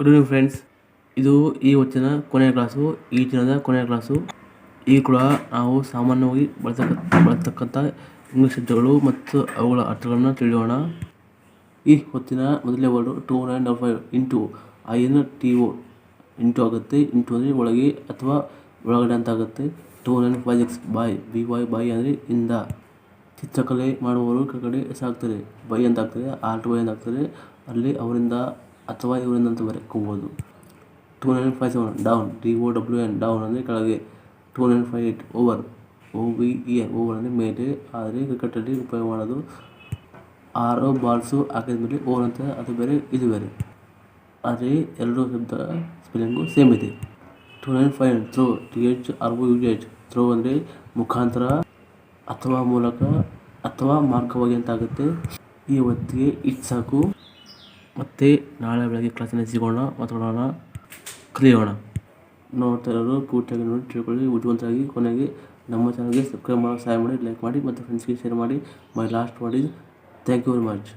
Good evening friends ಇದು ಈ ಹೊತ್ತಿನ ಕೊನೆಯ ಕ್ಲಾಸು, ಈ ದಿನದ ಕೊನೆಯ ಕ್ಲಾಸು. ಈ ಕೂಡ ನಾವು ಸಾಮಾನ್ಯವಾಗಿ ಬಳಸತಕ್ಕ ಬಳಸ್ತಕ್ಕಂಥ ಇಂಗ್ಲೀಷ್ ಶಬ್ದಗಳು ಮತ್ತು ಅವುಗಳ ಅರ್ಥಗಳನ್ನು ತಿಳಿಯೋಣ. ಈ ಹೊತ್ತಿನ ಮೊದಲನೇ word two nine double five into I N T O into ಆಗುತ್ತೆ. ಇಂಟು ಅಂದರೆ ಒಳಗೆ ಅಥವಾ ಒಳಗಡೆ ಅಂತ ಆಗುತ್ತೆ. Two nine five six by B Y by ಅಂದರೆ ಇಂದ. ಚಿತ್ರಕಲೆ ಮಾಡುವವರು ಕೆಳಗಡೆ ಸಾಕ್ತಾರೆ ಬೈ ಅಂತ ಆಗ್ತದೆ ಆರ್ ಟು ಬೈ ಅಂತ ಆಗ್ತದೆ. ಅಲ್ಲಿ ಅವರಿಂದ ಅಥವಾ ಇವರಿಂದ ಅಂತ ಬರ್ಕೋಬೋದು two nine five seven down D O W N down ಅಂದರೆ ಕೆಳಗೆ. Two nine five eight over O V E N over ಅಂದರೆ ಮೇಲೆ. ಆದರೆ ಕ್ರಿಕೆಟಲ್ಲಿ ಉಪಯೋಗ ಮಾಡೋದು ಆರು ಬಾಲ್ಸು ಹಾಕಿದ ಮೇಲೆ ಓವರ್ ಅಂತ, ಅದು ಬೇರೆ, ಇದು ಬೇರೆ. ಆದರೆ ಎರಡು ಶಬ್ದ ಸ್ಪೆಲ್ಲಿಂಗು ಸೇಮ್ ಇದೆ. Two nine five through T H R O U H through ಅಂದರೆ ಮುಖಾಂತರ ಅಥವಾ ಮೂಲಕ ಅಥವಾ ಮಾರ್ಗವಾಗಿ ಅಂತ ಆಗುತ್ತೆ. ಈ ಹೊತ್ತಿಗೆ ಇಟ್ ಸಾಕು. ಮತ್ತೆ ನಾಳೆ ಬೆಳಗ್ಗೆ ಕ್ಲಾಸಿನಲ್ಲಿ ಸಿಗೋಣ ಮಾತಾಡೋಣ, ಕಲಿಯೋಣ. ನೋಡ್ತಾ ಇರೋರು ಪೂರ್ತಿಯಾಗಿ ನೋಡಿ, ತಿಳ್ಕೊಳ್ಳಿ ಉಜ್ವಲವಾಗಿ ಕೊನೆಗೆ ನಮ್ಮ ಚಾನಲ್ಗೆ ಸಬ್ಸ್ಕ್ರೈಬ್ ಮಾಡೋ ಸಹಾಯ ಮಾಡಿ ಲೈಕ್ ಮಾಡಿ ಮತ್ತು ಫ್ರೆಂಡ್ಸ್ಗೆ ಶೇರ್ ಮಾಡಿ ಮೈ ಲಾಸ್ಟ್ ಮಾಡಿ ಥ್ಯಾಂಕ್ ಯು ವೆರಿ ಮಚ್